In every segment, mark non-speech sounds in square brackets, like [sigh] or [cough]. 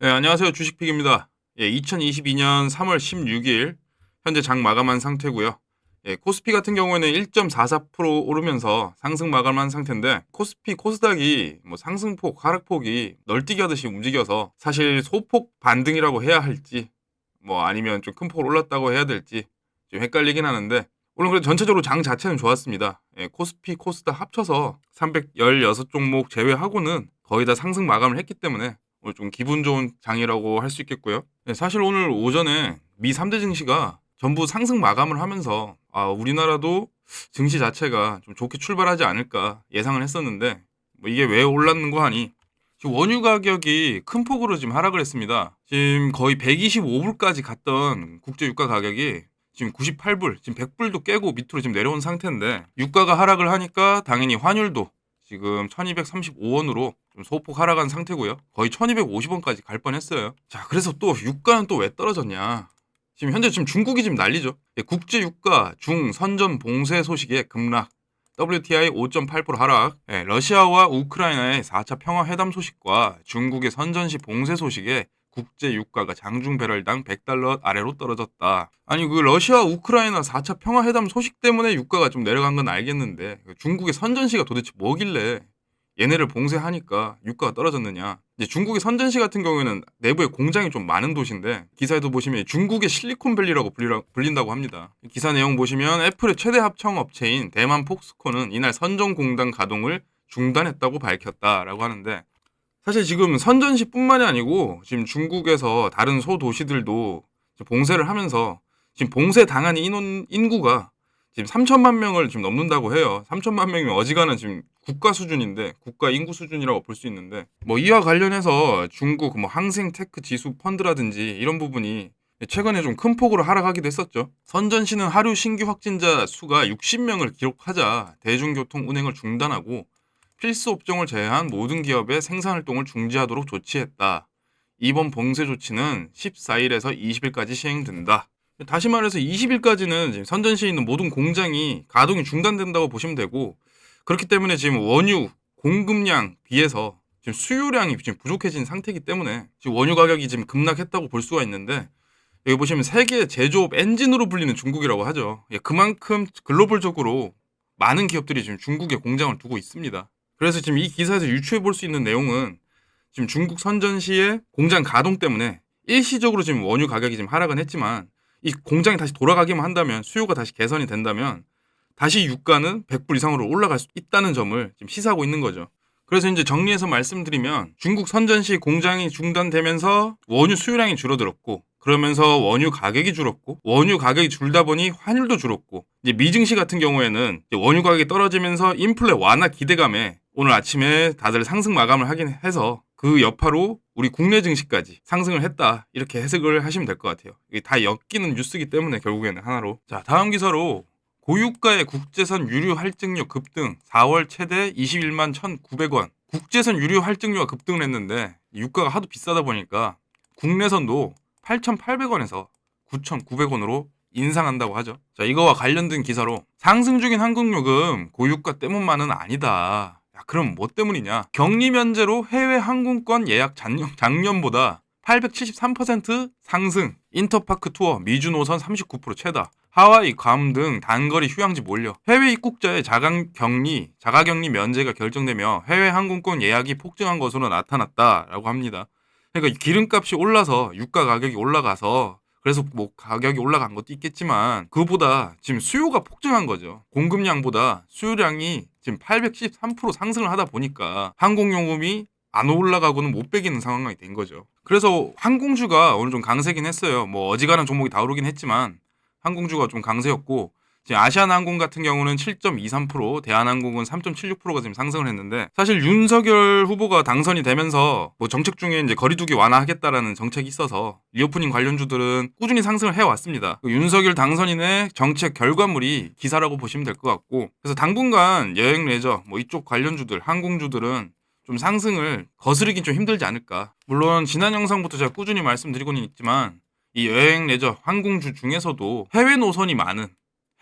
네, 안녕하세요. 주식픽입니다. 예, 2022년 3월 16일 현재 장 마감한 상태고요. 예, 코스피 같은 경우에는 1.44% 오르면서 상승 마감한 상태인데 코스피 코스닥이 뭐 상승폭 하락폭이 널뛰기 하듯이 움직여서 사실 소폭 반등이라고 해야 할지 뭐 아니면 좀 큰 폭으로 올랐다고 해야 될지 좀 헷갈리긴 하는데 오늘 그래도 전체적으로 장 자체는 좋았습니다. 예, 코스피 코스닥 합쳐서 316종목 제외하고는 거의 다 상승 마감을 했기 때문에 오늘 좀 기분 좋은 장이라고 할 수 있겠고요. 네, 사실 오늘 오전에 미 3대 증시가 전부 상승 마감을 하면서 아, 우리나라도 증시 자체가 좀 좋게 출발하지 않을까 예상을 했었는데 뭐 이게 왜 올랐는 거 하니 지금 원유 가격이 큰 폭으로 지금 하락을 했습니다. 지금 거의 125불까지 갔던 국제 유가 가격이 지금 98불, 지금 100불도 깨고 밑으로 지금 내려온 상태인데 유가가 하락을 하니까 당연히 환율도 지금 1235원으로 좀 소폭 하락한 상태고요. 거의 1250원까지 갈 뻔했어요. 자, 그래서 또 유가는 또 왜 떨어졌냐? 지금 현재 지금 중국이 지금 난리죠. 예, 국제 유가 중 선전 봉쇄 소식에 급락. WTI 5.8% 하락, 예, 러시아와 우크라이나의 4차 평화 회담 소식과 중국의 선전시 봉쇄 소식에 국제 유가가 장중 배럴당 100달러 아래로 떨어졌다. 아니 그 러시아 우크라이나 4차 평화 회담 소식 때문에 유가가 좀 내려간 건 알겠는데 그 중국의 선전시가 도대체 뭐길래 얘네를 봉쇄하니까 유가가 떨어졌느냐. 이제 중국의 선전시 같은 경우에는 내부에 공장이 좀 많은 도시인데 기사에도 보시면 중국의 실리콘밸리라고 불린다고 합니다. 기사 내용 보시면 애플의 최대 합청 업체인 대만 폭스콘은 이날 선전 공장 가동을 중단했다고 밝혔다라고 하는데 사실 지금 선전시뿐만이 아니고 지금 중국에서 다른 소도시들도 봉쇄를 하면서 지금 봉쇄 당한 인원 인구가 지금 3천만 명을 지금 넘는다고 해요. 3천만 명이면 어지간한 지금 국가 수준인데 국가 인구 수준이라고 볼 수 있는데 뭐 이와 관련해서 중국 뭐 항생 테크 지수 펀드라든지 이런 부분이 최근에 좀 큰 폭으로 하락하기도 했었죠. 선전시는 하루 신규 확진자 수가 60명을 기록하자 대중교통 운행을 중단하고 필수 업종을 제외한 모든 기업의 생산 활동을 중지하도록 조치했다. 이번 봉쇄 조치는 14일에서 20일까지 시행된다. 다시 말해서 20일까지는 선전시에 있는 모든 공장이 가동이 중단된다고 보시면 되고 그렇기 때문에 지금 원유 공급량 비해서 지금 수요량이 지금 부족해진 상태이기 때문에 지금 원유 가격이 지금 급락했다고 볼 수가 있는데 여기 보시면 세계 제조업 엔진으로 불리는 중국이라고 하죠. 예, 그만큼 글로벌적으로 많은 기업들이 지금 중국에 공장을 두고 있습니다. 그래서 지금 이 기사에서 유추해 볼 수 있는 내용은 지금 중국 선전시의 공장 가동 때문에 일시적으로 지금 원유 가격이 지금 하락은 했지만 이 공장이 다시 돌아가기만 한다면 수요가 다시 개선이 된다면 다시 유가는 100불 이상으로 올라갈 수 있다는 점을 지금 시사하고 있는 거죠. 그래서 이제 정리해서 말씀드리면 중국 선전시 공장이 중단되면서 원유 수요량이 줄어들었고 그러면서 원유 가격이 줄었고 원유 가격이 줄다 보니 환율도 줄었고 이제 미증시 같은 경우에는 원유 가격이 떨어지면서 인플레 완화 기대감에 오늘 아침에 다들 상승 마감을 하긴 해서 그 여파로 우리 국내 증시까지 상승을 했다 이렇게 해석을 하시면 될 것 같아요. 이게 다 엮이는 뉴스기 때문에 결국에는 하나로 자 다음 기사로 고유가의 국제선 유류 할증료 급등 4월 최대 21만 1,900원 국제선 유류 할증료가 급등을 했는데 유가가 하도 비싸다 보니까 국내선도 8,800원에서 9,900원으로 인상한다고 하죠. 자 이거와 관련된 기사로 상승 중인 항공요금 고유가 때문만은 아니다. 그럼 뭐 때문이냐? 격리 면제로 해외 항공권 예약 작년, 작년보다 873% 상승. 인터파크 투어 미주 노선 39% 최다. 하와이, 괌 등 단거리 휴양지 몰려 해외 입국자의 자가 격리, 자가 격리 면제가 결정되며 해외 항공권 예약이 폭증한 것으로 나타났다라고 합니다. 그러니까 기름값이 올라서 유가 가격이 올라가서 그래서 뭐 가격이 올라간 것도 있겠지만 그보다 지금 수요가 폭증한 거죠. 공급량보다 수요량이 지금 813% 상승을 하다 보니까 항공요금이 안 올라가고는 못 빼기는 상황이 된 거죠. 그래서 항공주가 오늘 좀 강세긴 했어요. 뭐 어지간한 종목이 다 오르긴 했지만 항공주가 좀 강세였고 지금 아시아나항공 같은 경우는 7.23%, 대한항공은 3.76%가 지금 상승을 했는데 사실 윤석열 후보가 당선이 되면서 뭐 정책 중에 이제 거리두기 완화하겠다라는 정책이 있어서 리오프닝 관련주들은 꾸준히 상승을 해왔습니다. 그 윤석열 당선인의 정책 결과물이 기사라고 보시면 될 것 같고 그래서 당분간 여행 레저 뭐 이쪽 관련주들 항공주들은 좀 상승을 거스르긴 좀 힘들지 않을까. 물론 지난 영상부터 제가 꾸준히 말씀드리고는 있지만 이 여행 레저 항공주 중에서도 해외 노선이 많은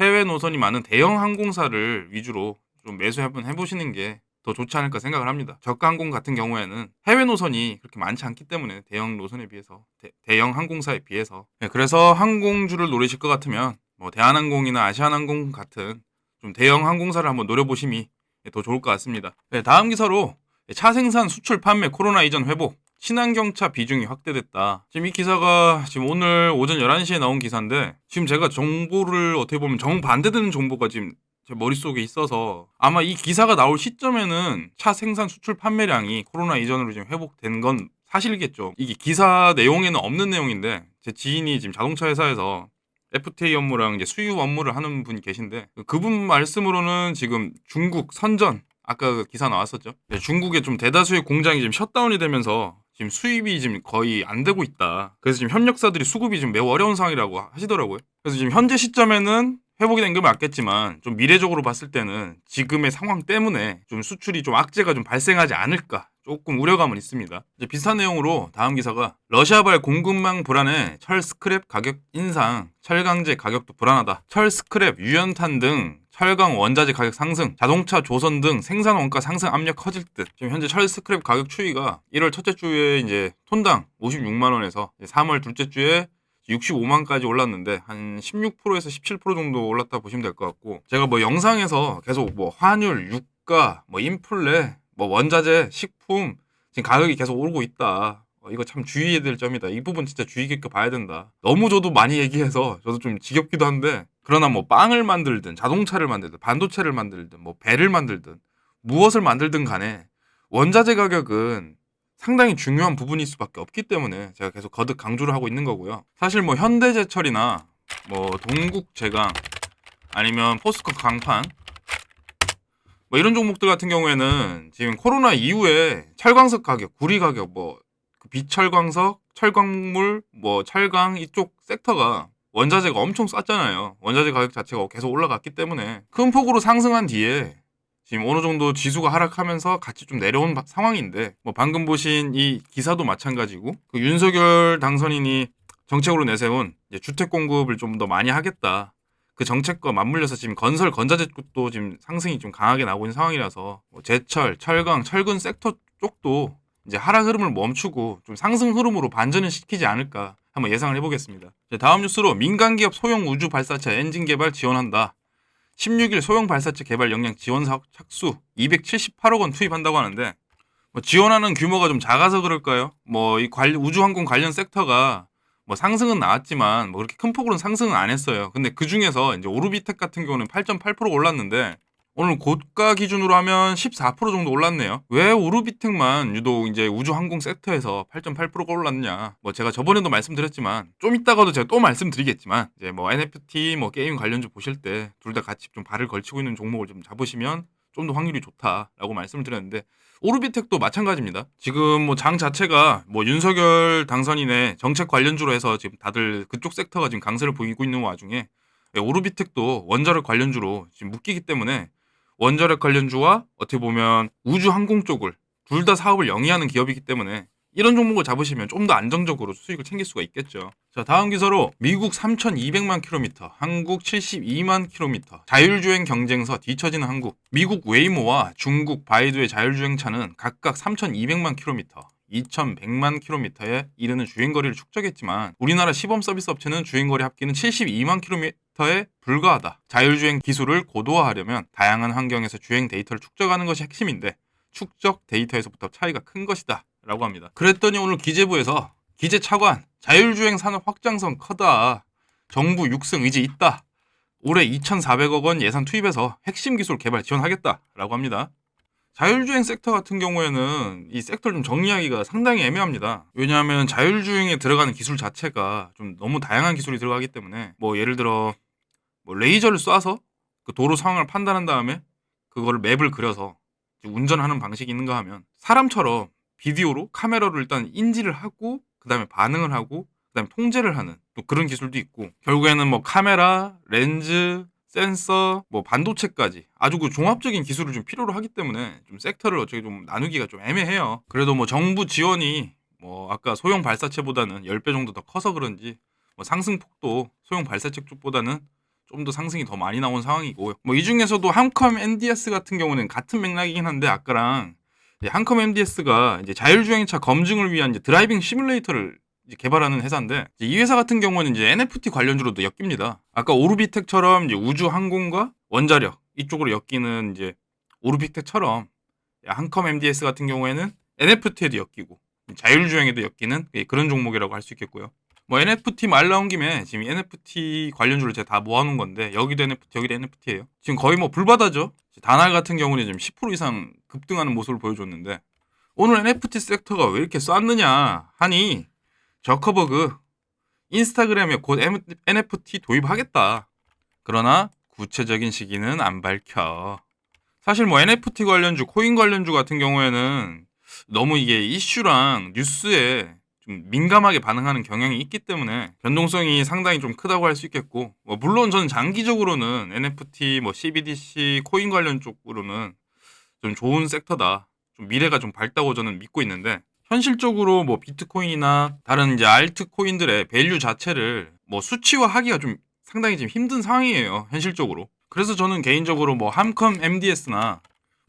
해외 노선이 많은 대형 항공사를 위주로 좀 매수 한번 해보시는 게 더 좋지 않을까 생각을 합니다. 저가 항공 같은 경우에는 해외 노선이 그렇게 많지 않기 때문에 대형 노선에 비해서 대, 형 항공사에 비해서 네, 그래서 항공주를 노리실 것 같으면 뭐 대한항공이나 아시아나항공 같은 좀 대형 항공사를 한번 노려보심이 더 좋을 것 같습니다. 네, 다음 기사로 차 생산 수출 판매 코로나 이전 회복 친환경차 비중이 확대됐다. 지금 이 기사가 지금 오늘 오전 11시에 나온 기사인데 지금 제가 정보를 어떻게 보면 정반대되는 정보가 지금 제 머릿속에 있어서 아마 이 기사가 나올 시점에는 차 생산 수출 판매량이 코로나 이전으로 지금 회복된 건 사실이겠죠. 이게 기사 내용에는 없는 내용인데 제 지인이 지금 자동차 회사에서 FTA 업무랑 이제 수유 업무를 하는 분이 계신데 그분 말씀으로는 지금 중국 선전 아까 그 기사 나왔었죠. 네, 중국의 좀 대다수의 공장이 지금 셧다운이 되면서 지금 수입이 지금 거의 안 되고 있다. 그래서 지금 협력사들이 수급이 지금 매우 어려운 상황이라고 하시더라고요. 그래서 지금 현재 시점에는 회복이 된건 맞겠지만 좀 미래적으로 봤을 때는 지금의 상황 때문에 좀 수출이 좀 악재가 좀 발생하지 않을까 조금 우려감은 있습니다. 이제 비슷한 내용으로 다음 기사가 러시아발 공급망 불안에 철 스크랩 가격 인상, 철강제 가격도 불안하다. 철 스크랩, 유연탄 등 철강 원자재 가격 상승, 자동차 조선 등 생산 원가 상승 압력 커질 듯. 지금 현재 철 스크랩 가격 추이가 1월 첫째 주에 이제 톤당 56만 원에서 3월 둘째 주에 65만까지 올랐는데 한 16%에서 17% 정도 올랐다 보시면 될 것 같고 제가 뭐 영상에서 계속 뭐 환율, 유가, 뭐 인플레, 뭐 원자재, 식품 지금 가격이 계속 오르고 있다. 어, 이거 참 주의해야 될 점이다. 이 부분 진짜 주의 깊게 봐야 된다. 너무 저도 많이 얘기해서 저도 좀 지겹기도 한데 그러나 뭐 빵을 만들든 자동차를 만들든 반도체를 만들든 뭐 배를 만들든 무엇을 만들든 간에 원자재 가격은 상당히 중요한 부분일 수밖에 없기 때문에 제가 계속 거듭 강조를 하고 있는 거고요. 사실 뭐 현대제철이나 뭐 동국제강 아니면 포스코 강판 뭐 이런 종목들 같은 경우에는 지금 코로나 이후에 철광석 가격, 구리 가격, 뭐그 비철광석, 철광물, 뭐 철강 이쪽 섹터가 원자재가 엄청 쌌잖아요. 원자재 가격 자체가 계속 올라갔기 때문에 큰 폭으로 상승한 뒤에 지금 어느 정도 지수가 하락하면서 같이 좀 내려온 바- 상황인데 뭐 방금 보신 이 기사도 마찬가지고 그 윤석열 당선인이 정책으로 내세운 주택 공급을 좀 더 많이 하겠다. 그 정책과 맞물려서 지금 건설 건자재 쪽도 지금 상승이 좀 강하게 나오고 있는 상황이라서 뭐 제철, 철강, 철근 섹터 쪽도 이제 하락 흐름을 멈추고 좀 상승 흐름으로 반전을 시키지 않을까 한번 예상을 해보겠습니다. 다음 뉴스로 민간 기업 소형 우주 발사체 엔진 개발 지원한다. 16일 소형 발사체 개발 역량 지원 사업 착수 278억 원 투입한다고 하는데 뭐 지원하는 규모가 좀 작아서 그럴까요? 뭐 이 우주항공 관련 섹터가 뭐 상승은 나왔지만 뭐 그렇게 큰 폭으로는 상승은 안 했어요. 근데 그 중에서 이제 오르비텍 같은 경우는 8.8% 올랐는데 오늘 고가 기준으로 하면 14% 정도 올랐네요. 왜 오르비텍만 유독 이제 우주항공 섹터에서 8.8%가 올랐냐? 뭐 제가 저번에도 말씀드렸지만 좀 이따가도 제가 또 말씀드리겠지만 이제 뭐 NFT 뭐 게임 관련주 보실 때 둘 다 같이 좀 발을 걸치고 있는 종목을 좀 잡으시면 좀 더 확률이 좋다라고 말씀을 드렸는데 오르비텍도 마찬가지입니다. 지금 뭐 장 자체가 뭐 윤석열 당선인의 정책 관련주로 해서 지금 다들 그쪽 섹터가 지금 강세를 보이고 있는 와중에 예, 오르비텍도 원자력 관련주로 지금 묶이기 때문에 원자력 관련주와 어떻게 보면 우주 항공 쪽을 둘 다 사업을 영위하는 기업이기 때문에 이런 종목을 잡으시면 좀 더 안정적으로 수익을 챙길 수가 있겠죠. 자, 다음 기사로 미국 3,200만 킬로미터, 한국 72만 킬로미터, 자율주행 경쟁서 뒤처지는 한국. 미국 웨이모와 중국 바이두의 자율주행차는 각각 3,200만 킬로미터, 2,100만 킬로미터에 이르는 주행거리를 축적했지만 우리나라 시범 서비스 업체는 주행거리 합계는 72만 킬로미터에 불과하다. 자율주행 기술을 고도화하려면 다양한 환경에서 주행 데이터를 축적하는 것이 핵심인데 축적 데이터에서부터 차이가 큰 것이다. 라고 합니다. 그랬더니 오늘 기재부에서 기재 차관 자율주행 산업 확장성 커다. 정부 육성 의지 있다. 올해 2,400억 원 예산 투입해서 핵심 기술 개발 지원하겠다라고 합니다. 자율주행 섹터 같은 경우에는 이 섹터를 좀 정리하기가 상당히 애매합니다. 왜냐하면 자율주행에 들어가는 기술 자체가 좀 너무 다양한 기술이 들어가기 때문에 뭐 예를 들어 뭐 레이저를 쏴서 그 도로 상황을 판단한 다음에 그거를 맵을 그려서 운전하는 방식이 있는가 하면 사람처럼 비디오로 카메라로 일단 인지를 하고 그 다음에 반응을 하고 그 다음에 통제를 하는 또 그런 기술도 있고 결국에는 뭐 카메라, 렌즈, 센서, 뭐 반도체까지 아주 그 종합적인 기술을 좀 필요로 하기 때문에 좀 섹터를 어떻게 좀 나누기가 좀 애매해요. 그래도 뭐 정부 지원이 뭐 아까 소형 발사체보다는 10배 정도 더 커서 그런지 뭐 상승폭도 소형 발사체 쪽보다는 좀 더 상승이 더 많이 나온 상황이고 뭐 이 중에서도 한컴 NDS 같은 경우는 같은 맥락이긴 한데 아까랑 한컴 MDS가 이제 자율주행차 검증을 위한 이제 드라이빙 시뮬레이터를 이제 개발하는 회사인데 이제 이 회사 같은 경우는 이제 NFT 관련주로도 엮입니다. 아까 오르비텍처럼 이제 우주 항공과 원자력 이쪽으로 엮이는 이제 오르비텍처럼 한컴 MDS 같은 경우에는 NFT에도 엮이고 자율주행에도 엮이는 예, 그런 종목이라고 할 수 있겠고요. 뭐 NFT 말 나온 김에 지금 NFT 관련주를 제가 다 모아놓은 건데 여기도 NFT 여기도 NFT예요. 지금 거의 뭐 불바다죠. 다날 같은 경우는 지금 10% 이상 급등하는 모습을 보여줬는데 오늘 NFT 섹터가 왜 이렇게 쐈느냐 하니 저커버그 인스타그램에 곧 NFT 도입하겠다. 그러나 구체적인 시기는 안 밝혀. 사실 뭐 NFT 관련주, 코인 관련주 같은 경우에는 너무 이게 이슈랑 뉴스에 좀 민감하게 반응하는 경향이 있기 때문에 변동성이 상당히 좀 크다고 할 수 있겠고 뭐 물론 저는 장기적으로는 NFT, 뭐 CBDC, 코인 관련 쪽으로는 좀 좋은 섹터다. 좀 미래가 좀 밝다고 저는 믿고 있는데 현실적으로 뭐 비트코인이나 다른 이제 알트 코인들의 밸류 자체를 뭐 수치화하기가 좀 상당히 지금 힘든 상황이에요. 현실적으로. 그래서 저는 개인적으로 뭐 함컴 MDS나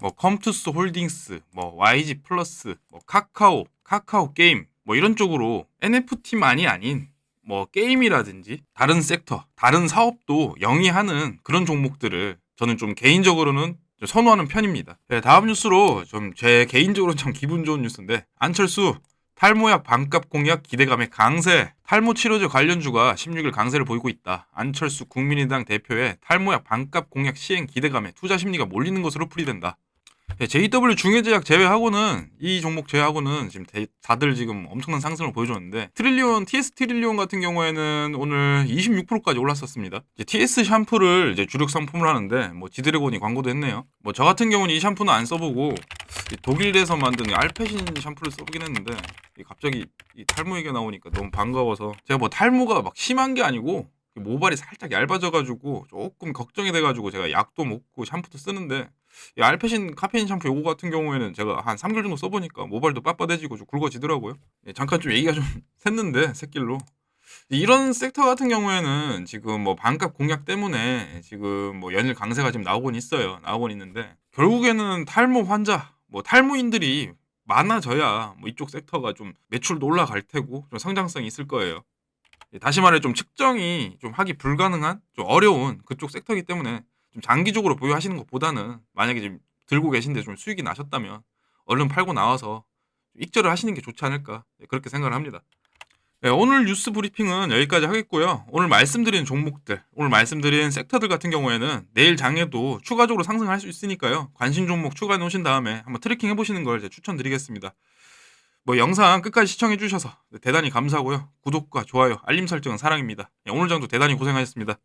뭐 컴투스 홀딩스, 뭐 YG 플러스, 뭐 카카오, 카카오 게임 뭐 이런 쪽으로 NFT만이 아닌 뭐 게임이라든지 다른 섹터, 다른 사업도 영위하는 그런 종목들을 저는 좀 개인적으로는 좀 선호하는 편입니다. 네, 다음 뉴스로 좀 제 개인적으로 참 기분 좋은 뉴스인데 안철수 탈모약 반값 공약 기대감의 강세. 탈모 치료제 관련주가 16일 강세를 보이고 있다. 안철수 국민의당 대표의 탈모약 반값 공약 시행 기대감에 투자 심리가 몰리는 것으로 풀이된다. 네, JW 중해제약 제외하고는 이 종목 제외하고는 지금 대- 다들 지금 엄청난 상승을 보여줬는데 트릴리온 TS 트릴리온 같은 경우에는 오늘 26%까지 올랐었습니다. TS 샴푸를 이제 주력 상품을 하는데 뭐 지드래곤이 광고도 했네요. 뭐 저 같은 경우는 이 샴푸는 안 써보고 이 독일에서 만든 이 알페신 샴푸를 써보긴 했는데 이 갑자기 이 탈모 얘기가 나오니까 너무 반가워서 제가 뭐 탈모가 막 심한 게 아니고 모발이 살짝 얇아져가지고 조금 걱정이 돼가지고 제가 약도 먹고 샴푸도 쓰는데 이 알페신 카페인 샴푸 요거 같은 경우에는 제가 한 3개월 정도 써보니까 모발도 빳빳해지고 좀 굵어지더라고요. 예, 잠깐 좀 얘기가 좀 [laughs] 샜는데 새길로 이런 섹터 같은 경우에는 지금 뭐 반값 공약 때문에 지금 뭐 연일 강세가 지금 나오곤 있어요. 나오곤 있는데 결국에는 탈모 환자, 뭐 탈모인들이 많아져야 뭐 이쪽 섹터가 좀 매출도 올라갈 테고 좀 성장성이 있을 거예요. 예, 다시 말해 좀 측정이 좀 하기 불가능한 좀 어려운 그쪽 섹터이기 때문에 좀 장기적으로 보유하시는 것보다는 만약에 지금 들고 계신데 좀 수익이 나셨다면 얼른 팔고 나와서 익절을 하시는 게 좋지 않을까 예, 그렇게 생각을 합니다. 네, 오늘 뉴스 브리핑은 여기까지 하겠고요. 오늘 말씀드린 종목들, 오늘 말씀드린 섹터들 같은 경우에는 내일 장에도 추가적으로 상승할 수 있으니까요. 관심 종목 추가해 놓으신 다음에 한번 트래킹 해보시는 걸 추천드리겠습니다. 뭐 영상 끝까지 시청해 주셔서 대단히 감사하고요. 구독과 좋아요, 알림 설정은 사랑입니다. 네, 오늘 장도 대단히 고생하셨습니다.